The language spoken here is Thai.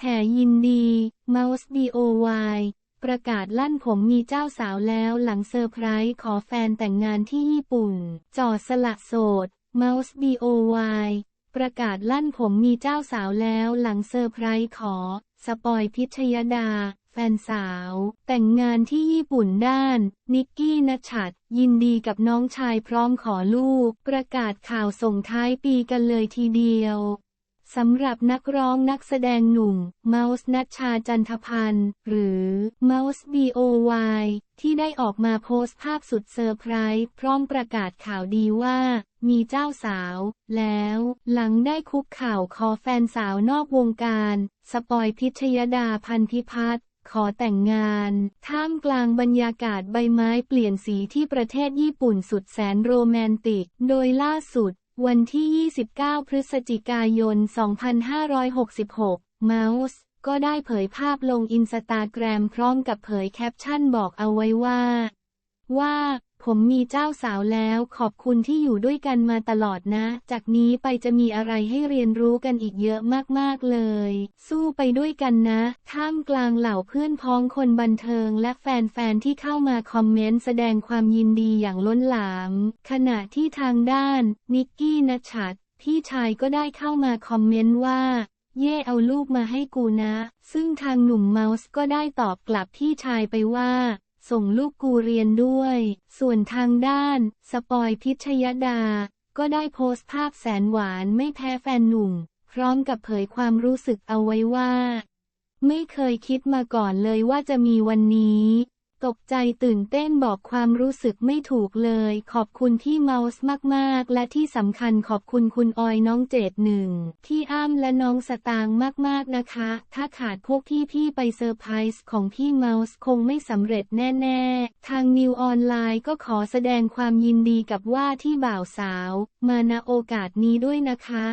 แห่ยินดี Mouse BOY ประกาศลั่นผมมีเจ้าสาวแล้วหลังเซอร์ไพรส์ขอแฟนแต่งงานที่ญี่ปุ่นจอดสละโสด Mouse BOY ประกาศลั่นผมมีเจ้าสาวแล้วหลังเซอร์ไพรส์ขอ สปอยพิชยดา แฟนสาว แต่งงานที่ญี่ปุ่นด้าน นิกกี้นัชชัด ยินดีกับน้องชายพร้อมขอลูก ประกาศข่าวส่งท้ายปีกันเลยทีเดียว สำหรับนักร้องนักแสดงหนุ่ม เมาส์นัชชาจันทพันธ์ หรือเมาส์ BOY ที่ได้ออกมาโพสต์ภาพสุดเซอร์ไพรส์พร้อมประกาศข่าวดีว่า มีเจ้าสาว แล้ว หลังได้คุกข่าวขอแฟนสาวนอกวงการ สปอยพิชยดาพันธิพัฒน์ขอแต่งงาน ท่ามกลางบรรยากาศใบไม้เปลี่ยนสีที่ประเทศญี่ปุ่นสุดแสนโรแมนติก โดยล่าสุด วันที่ 29 พฤศจิกายน 2566 เมาส์ ก็ได้เผยภาพลงอินสตาแกรมพร้อมกับเผยแคปชั่นบอกเอาไว้ว่า ว่า ผมมีเจ้าสาวแล้วขอบคุณที่อยู่ด้วยกันมาตลอดนะ จากนี้ไปจะมีอะไรให้เรียนรู้กันอีกเยอะมากๆเลย สู้ไปด้วยกันนะ ท่ามกลางเหล่าเพื่อนพ้องคนบันเทิง และแฟนๆที่เข้ามาคอมเมนต์แสดงความยินดีอย่างล้นหลาม ขณะที่ทางด้าน นิกกี้นัชชัดพี่ชายก็ได้เข้ามาคอมเมนต์ว่าเย่เอาลูกมาให้กูนะ ซึ่งทางหนุ่มเมาส์ก็ได้ตอบกลับพี่ชายไปว่า ส่งลูกกูเรียนด้วย ส่วนทางด้าน สปอยพิชยดา ก็ได้โพสต์ภาพแสนหวานไม่แพ้แฟนหนุ่ม พร้อมกับเผยความรู้สึกเอาไว้ว่า ไม่เคยคิดมาก่อนเลยว่าจะมีวันนี้ ตกใจตื่นเต้นบอกความรู้สึกไม่ถูกเลย ขอบคุณที่เมาส์มากๆ และที่สำคัญขอบคุณคุณออยน้องเจดหนึ่งที่อ้ามและน้องสตางค์มากๆนะคะ ถ้าขาดพวกที่พี่ไปเซอร์ไพรส์ของพี่เมาส์คงไม่สำเร็จแน่ๆ ทางนิวออนไลน์ก็ขอแสดงความยินดีกับว่าที่บ่าวสาว มาณโอกาสนี้ด้วยนะคะ